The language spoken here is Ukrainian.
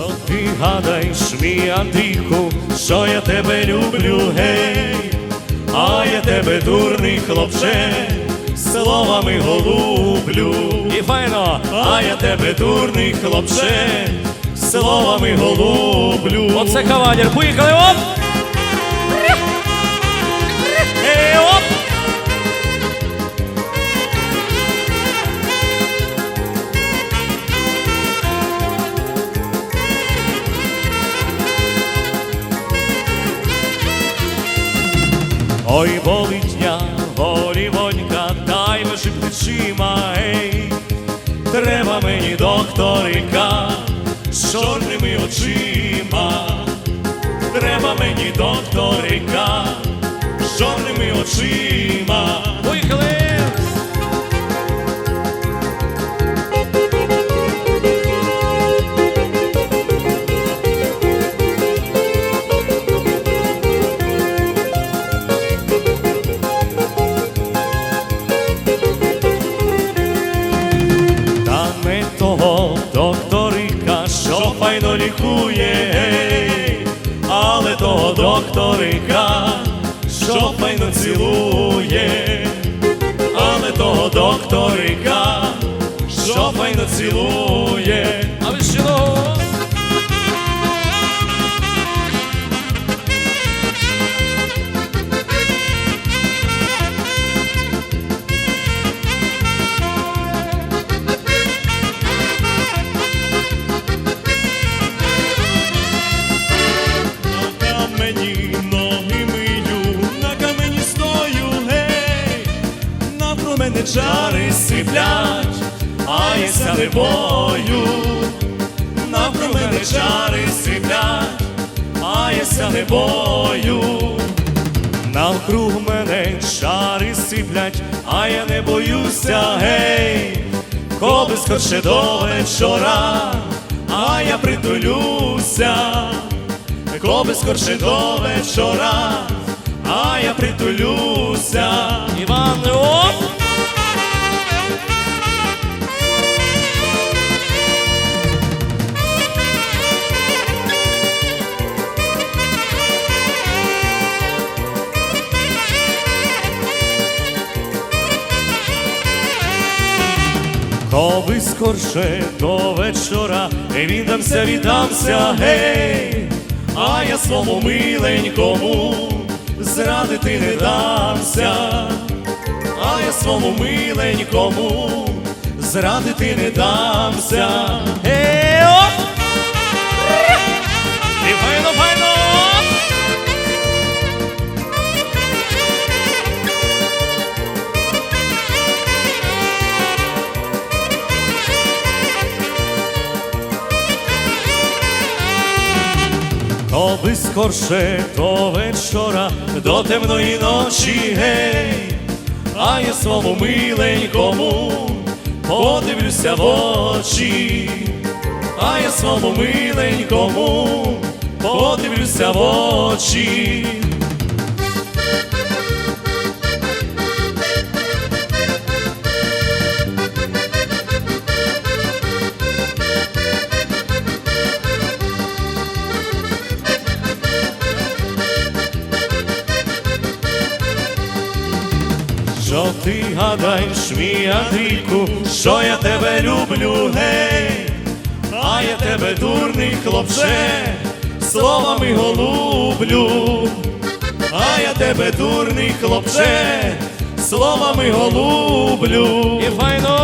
Що ти гадаєш, мій Андрійку, що я тебе люблю, гей, а я тебе дурний хлопче, словами голублю. І файно, а я тебе дурний хлопче, словами голублю. Оце кавалер. Поїхали, оп! Ой, болить я, голівонька, дай межи плечима, ей, треба мені докторика з чорними очима. Треба мені докторика з чорними очима. Поїхали! Докторика, що файно цілує, але того докторика, що файно цілує. Навколо чари сиплять, а не бою, навколо мене чари сиплять, а я ся не бою. Навкруг мене чари сиплять, а я не боюся, гей, коби скорше до вечора, а я притулюся, коби скорше до вечора, а я притулюся. Іван, оп! Коби скорше до вечора, віддамся, віддамся, гей, а я своєму миленькому зрадити не дамся, а я своєму миленькому зрадити не дамся. Ей, Коби скорше до вечора, до темної ночі, гей, а я своєму миленькому подивлюся в очі, а я своєму миленькому подивлюся в очі. Що ти гадаєш, мій Андрійку, що я тебе люблю, гей, а я тебе дурний хлопче, словами голублю, а я тебе дурний хлопче, словами голублю. І файно,